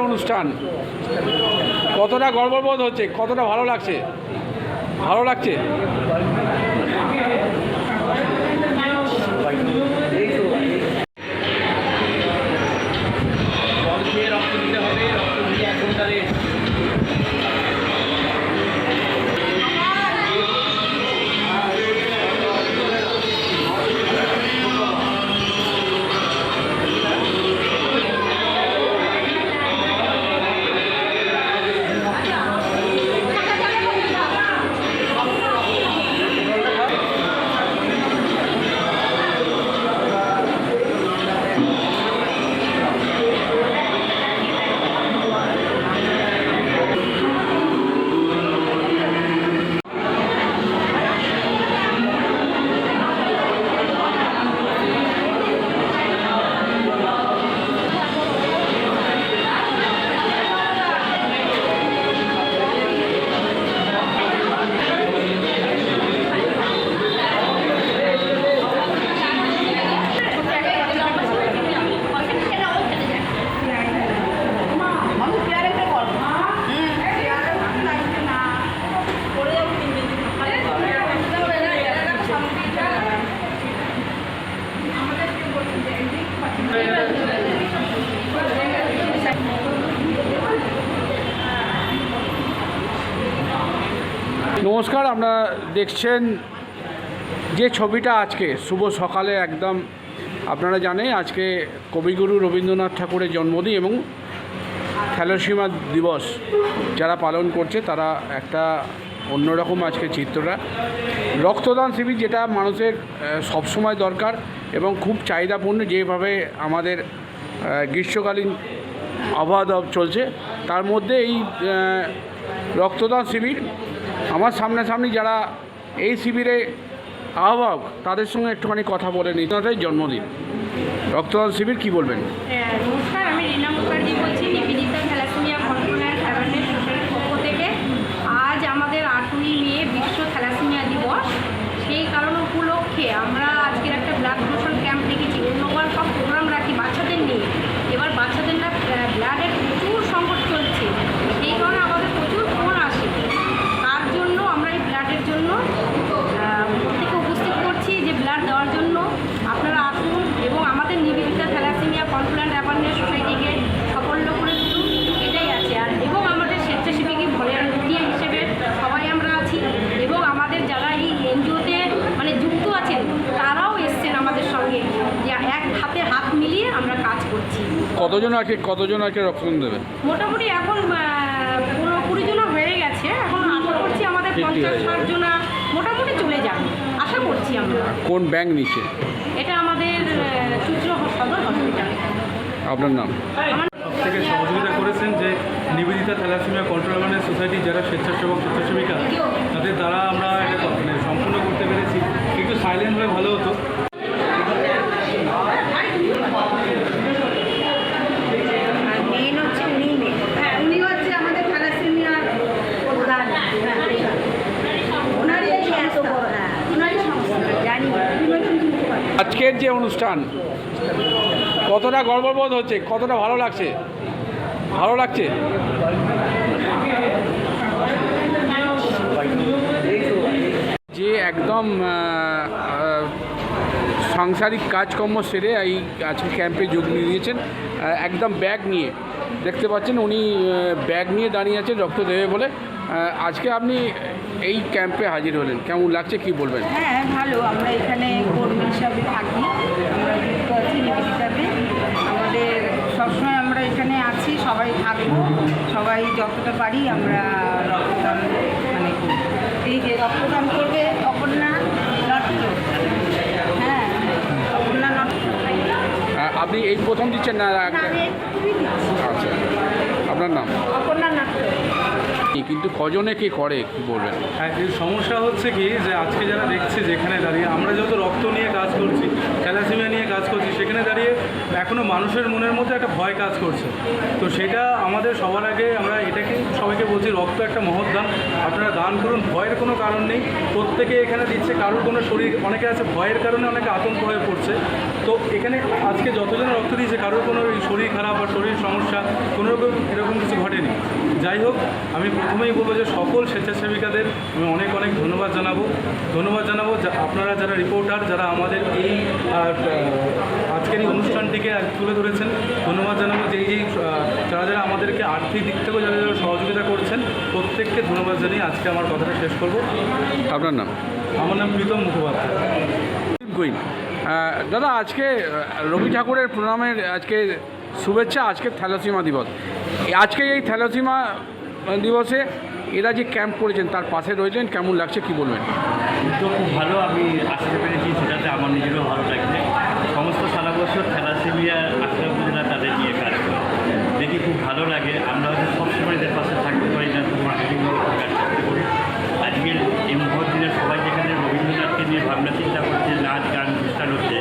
অনুষ্ঠান। কতটা গর্ববোধ হচ্ছে কতটা ভালো লাগছে? ভালো লাগছে? নমস্কার আপনারা দেখছেন যে ছবিটা আজকে, শুভ সকালে একদম, আপনারা জানেন, আজকে কবিগুরু রবীন্দ্রনাথ ঠাকুরের জন্মদিন এবং থ্যালোসীমা দিবস যারা পালন করছে, তারা একটা অন্যরকম আজকে চিত্রটা। রক্তদান শিবির যেটা মানুষের সবসময় দরকার এবং খুব চাহিদাপূর্ণ, যেভাবে আমাদের গ্রীষ্মকালীন আবহাওয়া চলছে, তার মধ্যে এই রক্তদান শিবির আমার যারা এই শিবিরে আহ্বায়ক, তাদের সঙ্গে একটুখানি কথা বলে নিই। তাদের জন্মদিন। রক্তদান শিবির কি বলবেন? হ্যাঁ আমি বলছি পক্ষ থেকে। আজ আমাদের আটই মে বিশ্ব থ্যালাসেমিয়া দিবস। সেই কারণ উপলক্ষে আমরা আজকের একটা ব্লাড ডোনেশন ক্যাম্প রেখেছি অন্যবার সব প্রোগ্রাম রাখি বাচ্চাদের নিয়ে এবার বাচ্চাদের না ব্লাডের প্রচুর সংকট চলছে সেই কারণে আমাদের প্রচুর ফোন আসে তার জন্য আমরা এই ব্লাডের জন্য আহ, প্রত্যেকে উপস্থিত করছি যে ব্লাড দেওয়ার জন্য আপনারা আসুন এবং আমাদের Nivedita thalassaemia control and awareness সোসাইটিকে সাফল্য করে তুলুন এটাই আছে আর এবং আমাদের স্বেচ্ছাসেবী ভলেন্টিয়ার হিসেবে সবাই আমরা আছি এবং আমাদের যারা এই এনজিওতে মানে যুক্ত আছেন তারাও এসছেন আমাদের সঙ্গে যে এক হাতে হাত মিলিয়ে আমরা কাজ করছি কতজন আজকে কতজন আজকে রক্তদান দেবে? মোটামুটি এখন পনেরো কুড়ি জনা হয়ে গেছে। এখন আশা করছি আমাদের পঞ্চাশ ষাট জনা মোটামুটি চলে যাবে। আশা করছি আমরা। কোন ব্যাংক নিচ্ছে? এটা আমাদের চুচড়ো সদর হসপিটাল আপনার নাম? থেকে সহযোগিতা করেছেন যে নিবেদিতা থ্যালাসেমিয়া কন্ট্রোল সোসাইটি যারা স্বেচ্ছাসেবক স্বেচ্ছাসেবিকা তাদের দ্বারা আমরা এটা মানে সম্পূর্ণ করতে পেরেছি একটু সাইলেন্ট হলে ভালো হতো অনুষ্ঠান, কতটা গর্ববোধ হচ্ছে, কতটা ভালো লাগছে? ভালো লাগছে? যে একদম সাংসারিক কাজকর্ম সেরে এই আজকে ক্যাম্পে যোগ দিয়ে দিয়েছেন একদম ব্যাগ নিয়ে। দেখতে পাচ্ছেন উনি ব্যাগ নিয়ে দাঁড়িয়ে আছেন রক্ত দেবে বলে। আজকে আপনি এই ক্যাম্পে হাজির হলেন। কেমন লাগছে? কি বলবেন? হ্যাঁ ভালো। আমরা এখানে কর্মী হিসাবে থাকি। আমরা যুক্ত আছি নিবেদিতাতে আমাদের সবসময় আমরা এখানে আছি সবাই থাকব। সবাই যতটা পারি আমরা রক্তদান মানে। এই যে রক্তদান করবে অপর্ণা নট্ট। হ্যাঁ অপর্ণা আপনি এই প্রথম দিচ্ছেন না দিচ্ছি। আচ্ছা। আপনার নাম? অপর্ণা নট্ট। কিন্তু কজনে কি করে, কি বলবেন? হ্যাঁ সমস্যা হচ্ছে কি, যে আজকে যারা দেখছে, যেখানে দাঁড়িয়ে আমরা যেহেতু রক্ত নিয়ে কাজ করছি, থ্যালাসেমিয়া নিয়ে কাজ করছি, সেখানে দাঁড়িয়ে এখনও মানুষের মনের মধ্যে একটা ভয় কাজ করছে। তো সেটা আমাদের সবার আগে আমরা এটাকে সবাইকে বলছি, রক্ত একটা মহৎ দান। আপনারা দান করুন, ভয়ের কোনো কারণ নেই। প্রত্যেকে এখানে দিচ্ছে, কারোর কোনো শরীর, অনেকে আছে, ভয়ের কারণে অনেকে আতঙ্ক হয়ে পড়ছে। তো এখানে আজকে যতজন রক্ত দিয়েছে, কারোর কোনো শরীর খারাপ বা শরীর সমস্যা, কোনো রকম এরকম কিছু ঘটেনি। যাই হোক, আমি প্রথমেই বলব যে সকল স্বেচ্ছাসেবিকাদের আমি অনেক অনেক ধন্যবাদ জানাব। ধন্যবাদ জানাব যা- আপনারা যারা রিপোর্টার যারা আমাদের এই আজকের এই অনুষ্ঠানটিকে তুলে ধরেছেন ধন্যবাদ জানাব যে এই যারা যারা আমাদেরকে আর্থিক দিক থেকেও যারা যারা সহযোগিতা করছেন প্রত্যেককে ধন্যবাদ জানিয়ে আজকে আমার কথাটা শেষ করব। আপনার নাম? আমার নাম প্রীতম মুখোপাধ্যায়। দাদা আজকে রবি ঠাকুরের প্রণামের আজকে শুভেচ্ছা আজকে থ্যালাসিমা দিবস। আজকে এই থ্যালাসিমা দিবসে এরা যে ক্যাম্প করেছেন, তার পাশে রয়েছেন, কেমন লাগছে, কি বলবেন? তো খুব ভালো, আমি আসতে পেরেছি, সেটাতে আমার নিজেরও ভালো লাগছে। সমস্ত সারা বছর থ্যালাসেমিয়া উপজেলা তাদের নিয়ে কাজ করে। দেখি খুব ভালো লাগে, আমরা হয়তো সবসময় এদের পাশে থাকতে পারি না তো মার্কেটিং থাকার আজকের এই দিনে সবাই যেখানে রবীন্দ্রনাথকে নিয়ে ভাবনা চিন্তা করছে, নাচ, গান, অনুষ্ঠান হচ্ছে,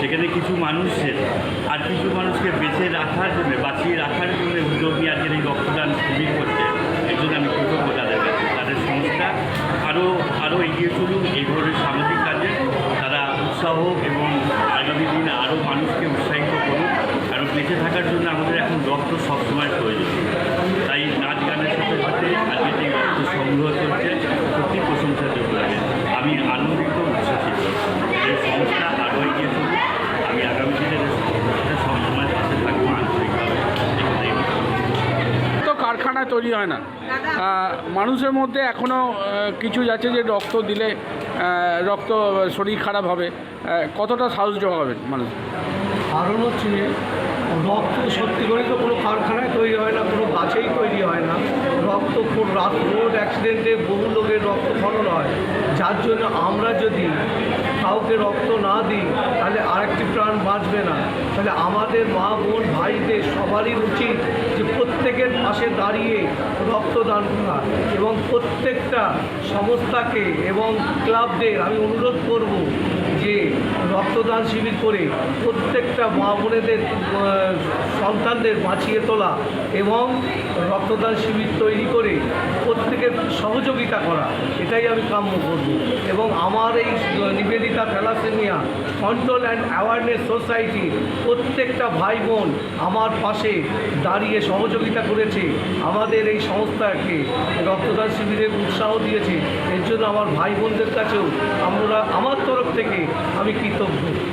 সেখানে কিছু মানুষের, আর কিছু মানুষকে বেঁচে রাখার জন্য, বাঁচিয়ে রাখার জন্য উদ্যোগ নিয়ে আজকের এই রক্তদান শিবির করছে এর জন্য আমি কৃতজ্ঞ তাদের কাছে তাদের সংস্থা আরও আরও এগিয়ে চলুন এই ধরনের সামাজিক কাজে তারা উৎসাহ এবং আগামী দিনে আরও মানুষকে উৎসাহিত করুন কারণ বেঁচে থাকার জন্য আমাদের এখন রক্ত সবসময় প্রয়োজন। তাই নাচ গানের সাথে সাথে আজকে যে রক্ত সংগ্রহ চলছে সত্যি প্রশংসাযোগ্য লাগে। আমি আনন্দিত উচ্ছ্বাসিত। এই সংস্থা আরও এগিয়ে চলুন আমি আগামী দিনে এদের সবসময় পাশে থাকব আন্তরিকভাবে তো কারখানায় তৈরি হয় না। মানুষের মধ্যে এখনও কিছু যাচ্ছে যে রক্ত দিলে রক্ত শরীর খারাপ হবে। কতটা সাহস জোগাবেন মানুষ কারণ হচ্ছে রক্ত সত্যি করে তো কোনো কারখানায় তৈরি হয় না, কোনো গাছেই তৈরি হয় না। রক্ত রাত রোড অ্যাক্সিডেন্টে বহু লোকের রক্ত খনন হয়। যার জন্য আমরা যদি কাউকে রক্ত না দিই, তাহলে আরেকটি প্রাণ বাঁচবে না। তাহলে আমাদের মা, বোন, ভাইদের সবারই উচিত যে প্রত্যেকের পাশে দাঁড়িয়ে রক্তদান করা এবং প্রত্যেকটা সংস্থাকে এবং ক্লাবদের আমি অনুরোধ করব যে রক্তদান শিবির করে প্রত্যেকটা মা বোনেদের সন্তানদের বাঁচিয়ে তোলা এবং রক্তদান শিবির তৈরি করে প্রত্যেকের সহযোগিতা করা, এটাই আমি কাম্য করব। এবং আমার এই Nivedita thalassaemia control and awareness society প্রত্যেকটা ভাই বোন আমার পাশে দাঁড়িয়ে সহযোগিতা করেছে, আমাদের এই সংস্থাকে রক্তদান শিবিরে উৎসাহ দিয়েছে। এর জন্য আমার ভাই বোনদের কাছেও আমরা, আমার তরফ থেকে আমি কৃতজ্ঞ।